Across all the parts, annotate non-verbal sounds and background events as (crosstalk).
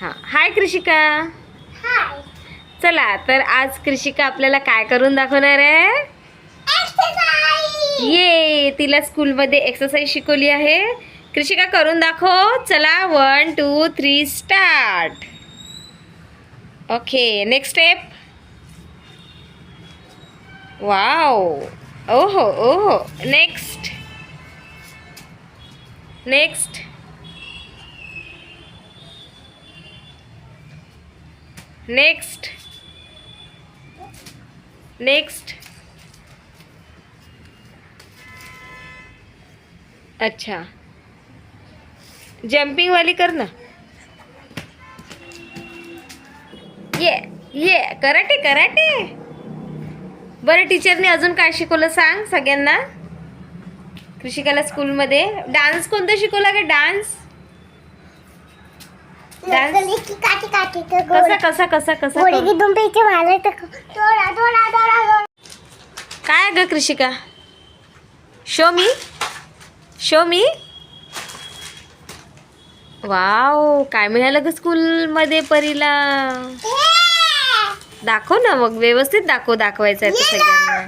हां. हाय कृषिका हाय चला तर आज कृषिका आपल्याला काय करून दाखवणार आहे? ये तिला स्कूलमध्ये एक्सरसाइज शिकवली आहे. कृषिका करून दाखव. चला one two three start okay next step wow ओहो ओहो नेक्स्ट नेक्स्ट नेक्स्ट. नेक्स्ट. अच्छा. जम्पिंग वाली कर ना. ये ये कराटे कराटे. बरं टीचरने अजून काय शिकवलं सांग सगळ्यांना? कृषिकाला स्कूलमध्ये डान्स कोणता शिकवला का डान्स डान्स गली की काटी काटी तर कसा कसा कसा कसा काय ग Krishika? Show me? Show me? Wow काय मिळालं ग स्कूलमध्ये परीला? दाखव ना मग व्यवस्थित दाखव दाखवायचं आहे सगळ्यांना.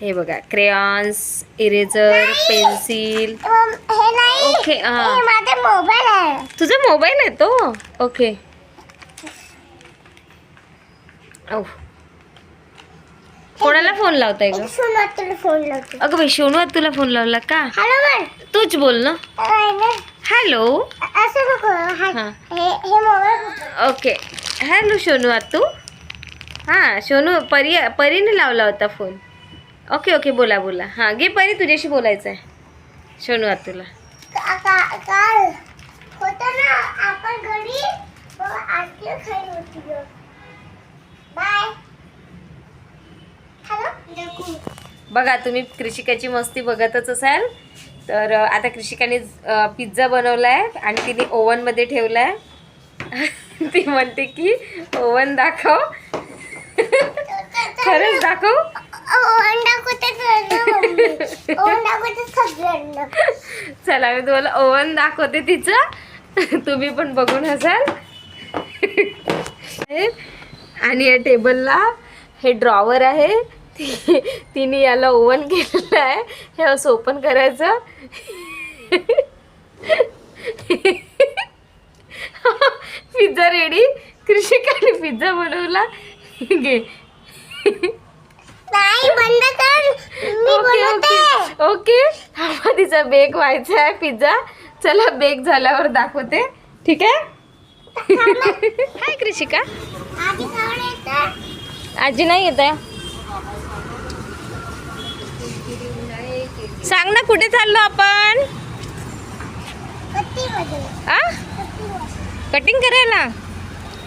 हे बघा क्रेयॉन्स इरेझर पेन्सिल हे नाही ओके हा माझा मोबाईल आहे. तुझा मोबाईल आहे तो? ओके औ. कोणाला फोन लावताय ग? सुना तुला फोन लावतो. अगं बाई सोनू तुला फोन लावला का? हॅलो तूच बोल ना. काय? हॅलो असं नको. हा- हा. हे हे मोबाईल ओके हॅलो सोनू तू हां सोनू परी परीने लावला होता फोन. ओके ओके बोला बोला. हां घे परी तुझ्याशी बोलायचं आहे सोनू तुला का- का- काल होतं ना आपण घरी आरती होती बाय हॅलो बघा तुम्ही कृषिकाची मस्ती बघतच असाल. तर आता कृषिकाने पिझ्झा बनवला आहे आणि तिने ओव्हनमध्ये ठेवला आहे (laughs) ती म्हणते की ओव्हन दाखव. (laughs) खरंच दाखव. (laughs) चला मी तुम्हाला ओव्हन दाखवते तिचं. तुम्ही पण बघून असाल. आणि या टेबलला हे ड्रॉवर आहे. ती तिने याला ओव्हन केलेलं आहे. हे असं ओपन करायचं. पिझ्झा रेडी कृषिकाने पिझ्झा बनवला. घे. Okay okay. ओके. थांबा तिचा बेक व्हायचा आहे पिझ्झा चला बेक झाल्यावर दाखवते. ठीक आहे? (laughs) हाय कृषिका. आजी नाही येत आहे? सांग ना कुठे चाललो आपण? आ? कटिंग करायला?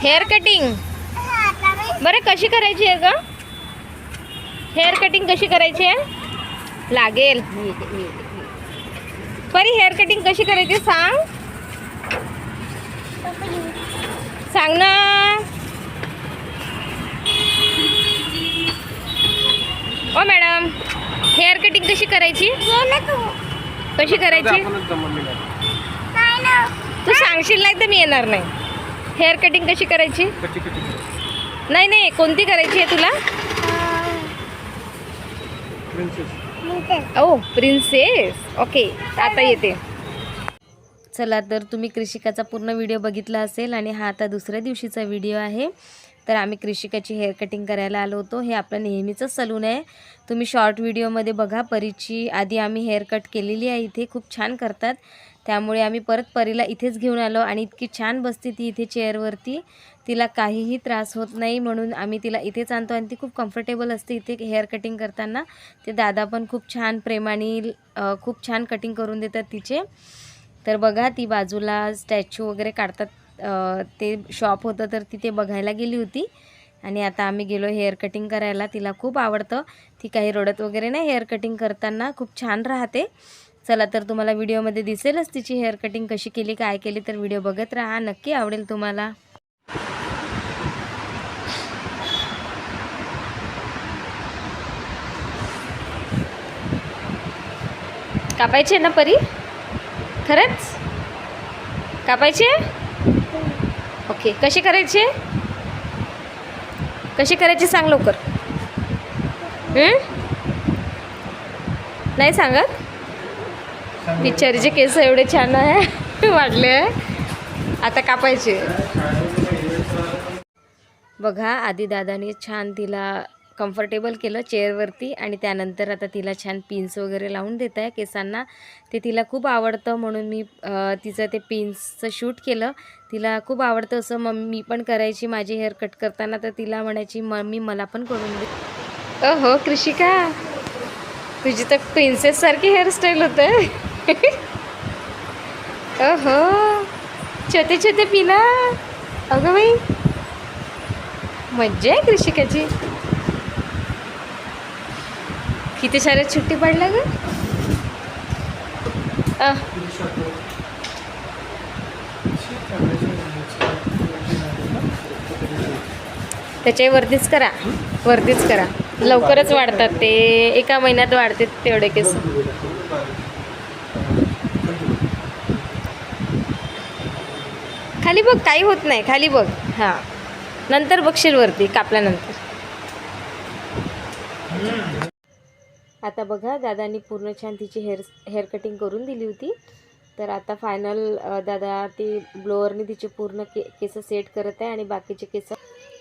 Hair cutting. हा, बरं कशी करायची आहे का हेअर कटिंग कशी करायची आहे? लागेल. परी हेअर कटिंग कशी करायची सांग. सांग ना. ओ मॅडम हेअर कटिंग कशी करायची? कशी करायची? तू सांगशील नाही तर मी येणार नाही. हेअर कटिंग कशी करायची? नाही नाही कोणती करायची आहे तुला? ओ प्रिन्सेस ओके आता येते. चला तर तुम्ही कृषिकाचा पूर्ण व्हिडिओ बघितला असेल आणि हा आता दुसऱ्या दिवशीचा व्हिडिओ आहे. तर आम्ही कृषिकाची हेअर कटिंग करायला आलो होतो. हे आपलं नेहमीचं सलून आहे. तुम्ही शॉर्ट व्हिडिओमध्ये बघा. परीची आधी आम्ही हेअर कट केलेली आहे इथे. खूप छान करतात. त्यामुळे आम्ही परत परीला इथेच घेऊन आलो आणि इतकी छान बसते ती इथे चेअरवरती. तिला काहीही त्रास होत नाही म्हणून आम्ही तिला इथेच आणतो आणि ती खूप कम्फर्टेबल असते इथे हेअर कटिंग करताना. ते दादा पण खूप छान प्रेमाने खूप छान कटिंग करून देतात तिचे. तर बघा ती बाजूला स्टॅच्यू वगैरे काढतात. ते शॉप होतं तर तिथे बघायला गेली होती. आणि आता आम्ही गेलो हेअर कटिंग करायला. तिला खूप आवडतं. ती काही रडत वगैरे नाही हेअर कटिंग करताना. खूप छान राहते. चला तर तुम्हाला व्हिडिओमध्ये दिसेलच तिची हेअर कटिंग कशी केली काय केली तर व्हिडिओ बघत राहा. नक्की आवडेल तुम्हाला. कापायचे ना परी? खरंच? कापायचे? ओके कशी करायची? कशी करायची सांग लवकर. नाही सांगत? बिचारीचे केस एवढे छान आहे. वाढले आहे. आता कापायचे. बघा आधी दादाने छान तिला कम्फर्टेबल केलं चेअरवरती आणि त्यानंतर आता तिला छान पिन्स वगैरे लावून देत आहे केसांना. ते तिला खूप आवडतं म्हणून मी तिचं ते पिन्सचं शूट केलं. तिला खूप आवडतं असं मम्मी मी पण करायची माझी हेअर कट करताना तर तिला म्हणायची मम्मी मला पण करून दे. हो कृषिका तुझी तर प्रिन्सेससारखी हेअरस्टाईल होत. ओहो अहो छोटे छोटे पिला अगं बाई मज्जा आहे कृषिकाची. किती साऱ्या सुट्टी पडल्या ग? त्याच्या वरतीच करा. वर्दीच करा. लवकरच वाढतात ते. एका महिन्यात वाढते तेवढे केस. खाली बघ काही होत नाही. खाली बघ. हां. नंतर बघशील वरती कापल्यानंतर. आता बघा दादानी पूर्ण छान तिची हेअर हेअर कटिंग करून दिली होती. तर आता फायनल दादा ती ब्लोअरने तिचे पूर्ण के केस सेट करत आहे आणि बाकीचे केस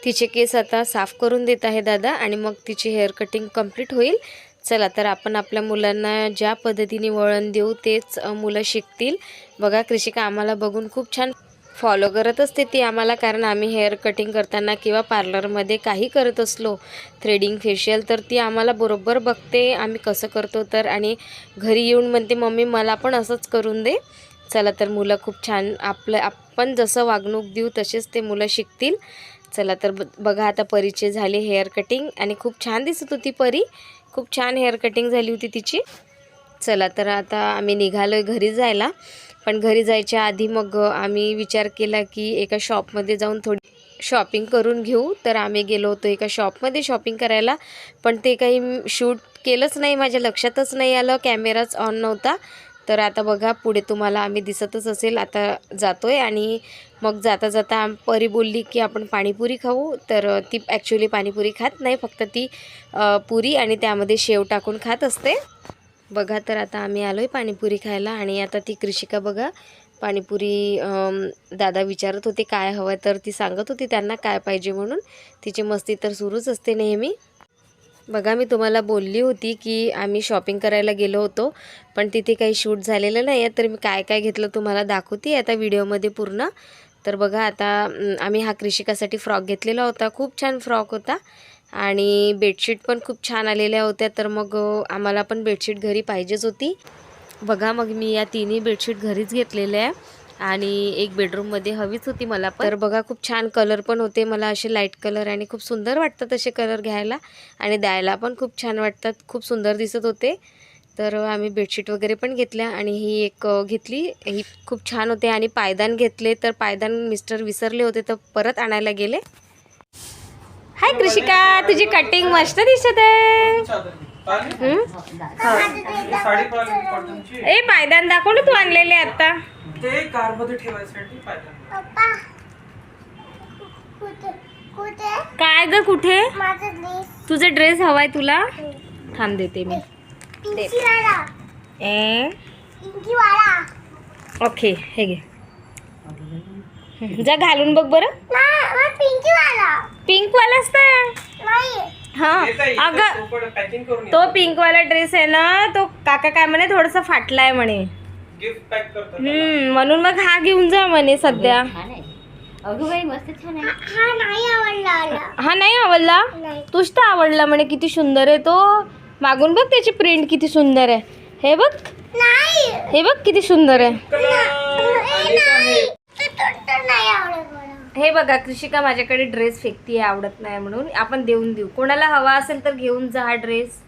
तिचे केस आता साफ करून देत आहे दादा आणि मग तिची हेअर कटिंग कंप्लीट होईल. चला तर आपण आपल्या मुलांना ज्या पद्धतीने वळण देऊ तेच मुलं शिकतील. बघा कृषिका आम्हाला बघून खूप छान फॉलो करत असते ती आम्हाला कारण आम्ही हेअर कटिंग करताना किंवा पार्लरमध्ये काही करत असलो थ्रेडिंग फेशियल तर ती आम्हाला बरोबर बघते आम्ही कसं करतो तर आणि घरी येऊन म्हणते मम्मी मला पण असंच करून दे. चला तर मुलं खूप छान आपलं आपण जसं वागणूक देऊ तसेच ते मुलं शिकतील. चला तर ब- बघा आता परीचे झाले हेअर कटिंग आणि खूप छान दिसत होती परी. खूप छान हेअर कटिंग झाली होती तिची. चला तर आता आम्ही निघालो आहे घरी जायला. पण घरी जायच्या आधी मग आम्ही विचार केला की एका शॉपमध्ये जाऊन थोडी शॉपिंग करून घेऊ. तर आम्ही गेलो होतो एका शॉपमध्ये शॉपिंग करायला. पण ते काही शूट केलंच नाही माझ्या लक्षातच नाही आलं. कॅमेराच ऑन नव्हता. तर आता बघा पुढे तुम्हाला आम्ही दिसतच असेल. आता जातो आहे आणि मग जाता जाता परी बोलली की आपण पाणीपुरी खाऊ. तर ती ॲक्च्युली पाणीपुरी खात नाही. फक्त ती पुरी आणि त्यामध्ये शेव टाकून खात असते. बघा तर आता आम्ही आलो आहे पाणीपुरी खायला आणि आता ती कृषिका बघा पाणीपुरी दादा विचारत होते काय हवं आहे तर ती सांगत होती त्यांना काय पाहिजे म्हणून. तिची मस्ती तर सुरूच असते नेहमी. बघा मी तुम्हाला बोलली होती की आम्ही शॉपिंग करायला गेलो होतो पण तिथे काही शूट झालेलं नाही आहे तर मी काय काय घेतलं तुम्हाला दाखवते आता व्हिडिओमध्ये पूर्ण. तर बघा आता आम्ही हा कृषिकासाठी फ्रॉक घेतलेला होता खूप छान फ्रॉक होता. आणि बेडशीट पण खूप छान आलेल्या होत्या तर मग आम्हाला पण बेडशीट घरी पाहिजेच होती. बघा मग मी या तिन्ही बेडशीट घरीच घेतलेल्या आहे आणि एक बेडरूममध्ये हवीच होती मला पण. तर बघा खूप छान कलर पण होते मला असे लाइट कलर आणि खूप सुंदर वाटतात असे कलर घ्यायला आणि द्यायला पण खूप छान वाटतात खूप सुंदर दिसत होते. तर आम्ही बेडशीट वगैरे पण घेतल्या आणि ही एक घेतली. ही खूप छान होते आणि पायदान घेतले तर पायदान मिस्टर विसरले होते तर परत आणायला गेले. हाय कृषिका तुझी कटिंग मस्त दिसत आहे. हं? ए पायदान दाखव ना तू आणलेले आता. ते कारमध्ये ठेवायसाठी पाहिजे पप्पा कुठे कुठे? काय ग कुठे? तुझा ड्रेस हवाय तुला? थांब देते मी. पिंकी वाला ए? पिंकी वाला ओके हे घे. जा घालून बघ बरं. पिंकी वाला. पिंक वालाच तर. नाही. हा अगं तो पिंक वाला ड्रेस आहे ना तो काका काय म्हणे थोडासा फाटलाय म्हणे. गिफ्ट पॅक करतात हम्म म्हणून मग हा घेऊन जा म्हणे सध्या. हा नाही आवडला मला हा नाही आवडला? नाही. तुझ तर आवडला म्हणे किती सुंदर आहे तो. मागून बघ त्याची प्रिंट किती सुंदर आहे. हे बघ. नाही. हे बघ किती सुंदर आहे. हे बघा कृषिका माझ्याकडे ड्रेस फेकती आवडत नाही म्हणून. आपण देऊन देऊ. कोणाला हवा असेल तर घेऊन जा हा ड्रेस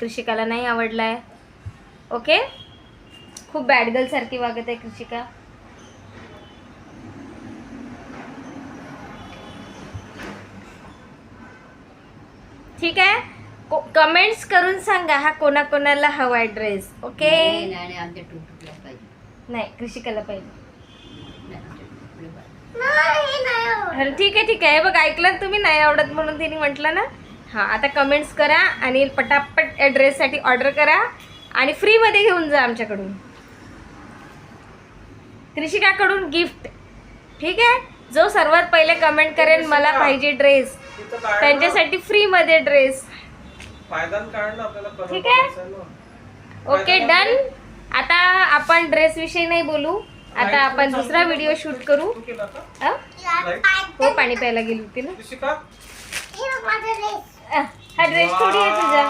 कृषिकाला नाही आवडलाय. ओके खूप बॅड गर्ल सारखी वागत आहे कृषिका. ठीक आहे? कमेंट्स करून सांगा हा कोणाकोणाला हवाय ड्रेस ओके नाही कृषिकाला पाहिजे. हा, ठीक आहे ठीक आहे. बघ ऐकलं तुम्ही? नाही आवडत म्हणून तिने म्हटलं ना? हां आता कमेंट्स करा आणि पटापट या ड्रेससाठी ऑर्डर करा आणि फ्रीमध्ये घेऊन जा आमच्याकडून. कृषिकाकडून गिफ्ट ठीक आहे? जो सर्वात पहिले कमेंट करेल मला पाहिजे ड्रेस त्यांच्यासाठी फ्रीमध्ये ड्रेस ठीक आहे? ओके डन आता आपण ड्रेस विषयी नाही बोलू. आता आपण दुसरा व्हिडिओ शूट करू? हो? पाणी प्यायला गेली होती ना? हे ड्रेस हा थोडी आहे तुझा.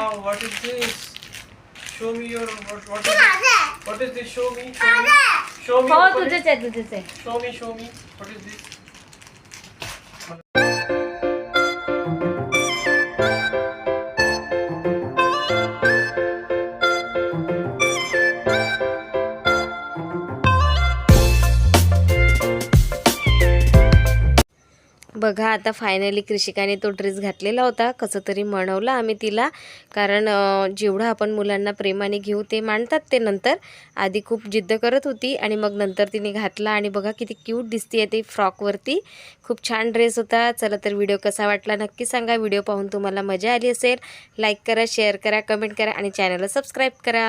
Show me your what is माझं what is this show me show me हो तुझंच आहे तुझंच आहे. Show me show me what is this बघा आता फायनली कृषिकाने तो ड्रेस घातलेला होता. कसं तरी म्हणवलं आम्ही तिला. कारण जेवढं आपण मुलांना प्रेमाने घेऊ ते मांडतात ते नंतर. आधी खूप जिद्द करत होती आणि मग नंतर तिने घातला. आणि बघा किती क्यूट दिसते आहे ते फ्रॉकवरती खूप छान ड्रेस होता. चला तर व्हिडिओ कसा वाटला नक्की सांगा. व्हिडिओ पाहून तुम्हाला मजा आली असेल. लाईक करा शेअर करा कमेंट करा आणि चॅनलला सबस्क्राईब करा.